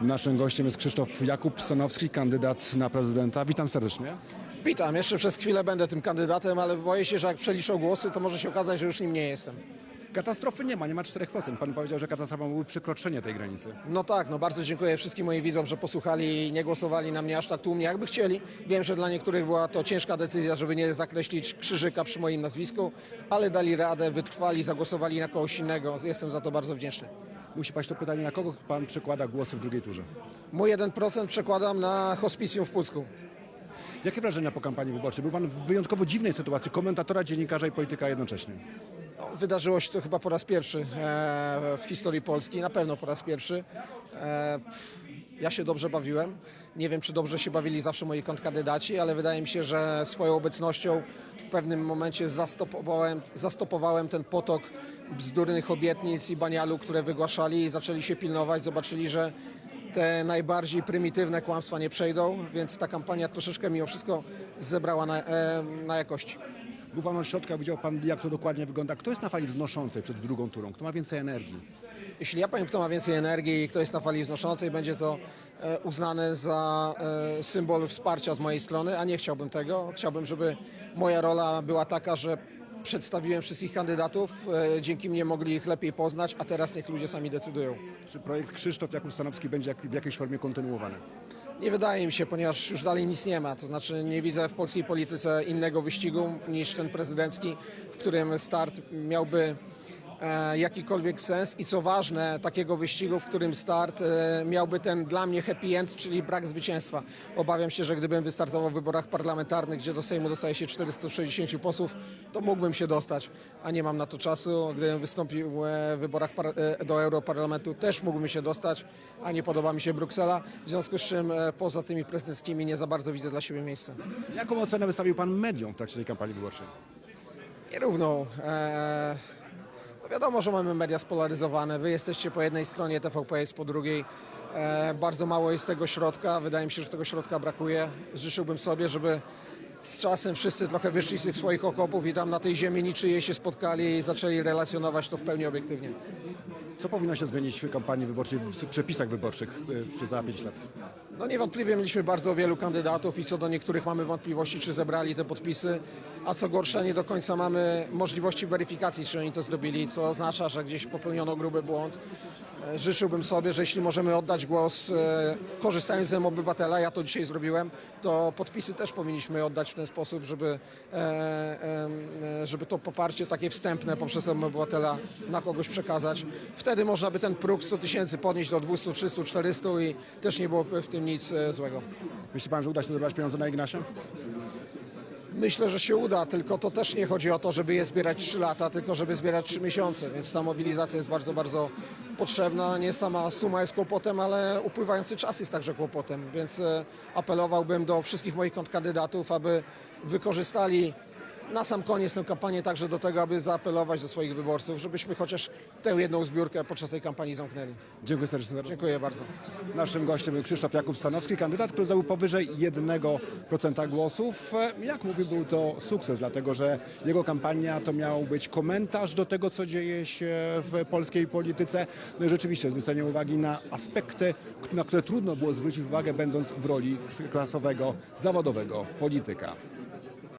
Naszym gościem jest Krzysztof Jakub Stanowski, kandydat na prezydenta. Witam serdecznie. Witam, jeszcze przez chwilę będę tym kandydatem, ale boję się, że jak przeliczą głosy, to może się okazać, że już nim nie jestem. Katastrofy nie ma, nie ma 4%. Pan powiedział, że katastrofą byłoby przekroczenie tej granicy. No tak, no bardzo dziękuję wszystkim moim widzom, że posłuchali i nie głosowali na mnie aż tak tłumnie, jakby chcieli. Wiem, że dla niektórych była to ciężka decyzja, żeby nie zakreślić krzyżyka przy moim nazwisku, ale dali radę, wytrwali, zagłosowali na kogoś innego. Jestem za to bardzo wdzięczny. Musi paść to pytanie, na kogo pan przekłada głosy w drugiej turze? Mój 1% przekładam na hospicjum w Pucku. Jakie wrażenia po kampanii wyborczej? Był pan w wyjątkowo dziwnej sytuacji komentatora, dziennikarza i polityka jednocześnie. Wydarzyło się to chyba po raz pierwszy e, w historii Polski, na pewno po raz pierwszy. E, ja się dobrze bawiłem. Nie wiem, czy dobrze się bawili zawsze moi kontrkandydaci, ale wydaje mi się, że swoją obecnością w pewnym momencie zastopowałem, zastopowałem ten potok bzdurnych obietnic i banialu, które wygłaszali i zaczęli się pilnować. Zobaczyli, że te najbardziej prymitywne kłamstwa nie przejdą, więc ta kampania troszeczkę mimo wszystko zebrała na, e, na jakości. Był pan od środka, widział pan, jak to dokładnie wygląda. Kto jest na fali wznoszącej przed drugą turą? Kto ma więcej energii? Jeśli ja powiem, kto ma więcej energii i kto jest na fali wznoszącej, będzie to e, uznane za e, symbol wsparcia z mojej strony, a nie chciałbym tego. Chciałbym, żeby moja rola była taka, że przedstawiłem wszystkich kandydatów, e, dzięki mnie mogli ich lepiej poznać, a teraz niech ludzie sami decydują. Czy projekt Krzysztof Jakub Stanowski będzie w jakiejś formie kontynuowany? Nie wydaje mi się, ponieważ już dalej nic nie ma. To znaczy nie widzę w polskiej polityce innego wyścigu niż ten prezydencki, w którym start miałby jakikolwiek sens i co ważne, takiego wyścigu, w którym start e, miałby ten dla mnie happy end, czyli brak zwycięstwa. Obawiam się, że gdybym wystartował w wyborach parlamentarnych, gdzie do Sejmu dostaje się 460 posłów, to mógłbym się dostać, a nie mam na to czasu. Gdybym wystąpił e, w wyborach e, do Europarlamentu, też mógłbym się dostać, a nie podoba mi się Bruksela. W związku z czym e, poza tymi prezydenckimi nie za bardzo widzę dla siebie miejsca. Jaką ocenę wystawił pan mediom w trakcie tej kampanii wyborczej? nierówną. E, no wiadomo, że mamy media spolaryzowane. Wy jesteście po jednej stronie, TVP jest po drugiej. E, bardzo mało jest tego środka. Wydaje mi się, że tego środka brakuje. Życzyłbym sobie, żeby z czasem wszyscy trochę wyszli z tych swoich okopów i tam na tej ziemi niczyje się spotkali i zaczęli relacjonować to w pełni obiektywnie. Co powinno się zmienić w kampanii wyborczej, w przepisach wyborczych przez za 5 lat? No niewątpliwie mieliśmy bardzo wielu kandydatów i co do niektórych mamy wątpliwości, czy zebrali te podpisy, a co gorsza nie do końca mamy możliwości weryfikacji, czy oni to zrobili, co oznacza, że gdzieś popełniono gruby błąd. E, Życzyłbym sobie, że jeśli możemy oddać głos e, korzystając z obywatela, ja to dzisiaj zrobiłem, to podpisy też powinniśmy oddać w ten sposób, żeby, e, żeby to poparcie takie wstępne poprzez obywatela na kogoś przekazać. Wtedy można by ten próg 100 tysięcy podnieść do 200, 300, 400 i też nie było w tym nic e, złego. Myśli pan, że uda się zebrać pieniądze na Ignasia? Myślę, że się uda, tylko to też nie chodzi o to, żeby je zbierać 3 lata, tylko żeby zbierać 3 miesiące, więc ta mobilizacja jest bardzo, bardzo potrzebna. Nie sama suma jest kłopotem, ale upływający czas jest także kłopotem, więc e, apelowałbym do wszystkich moich kandydatów, aby wykorzystali na sam koniec tę kampanię także do tego, aby zaapelować do swoich wyborców, żebyśmy chociaż tę jedną zbiórkę podczas tej kampanii zamknęli. Dziękuję serdecznie za rozmowę. Dziękuję bardzo. Naszym gościem był Krzysztof Jakub Stanowski, kandydat, który zdobył powyżej 1% głosów. Jak mówił, był to sukces, dlatego że jego kampania to miał być komentarz do tego, co dzieje się w polskiej polityce. No i rzeczywiście zwrócenie uwagi na aspekty, na które trudno było zwrócić uwagę, będąc w roli klasowego, zawodowego polityka.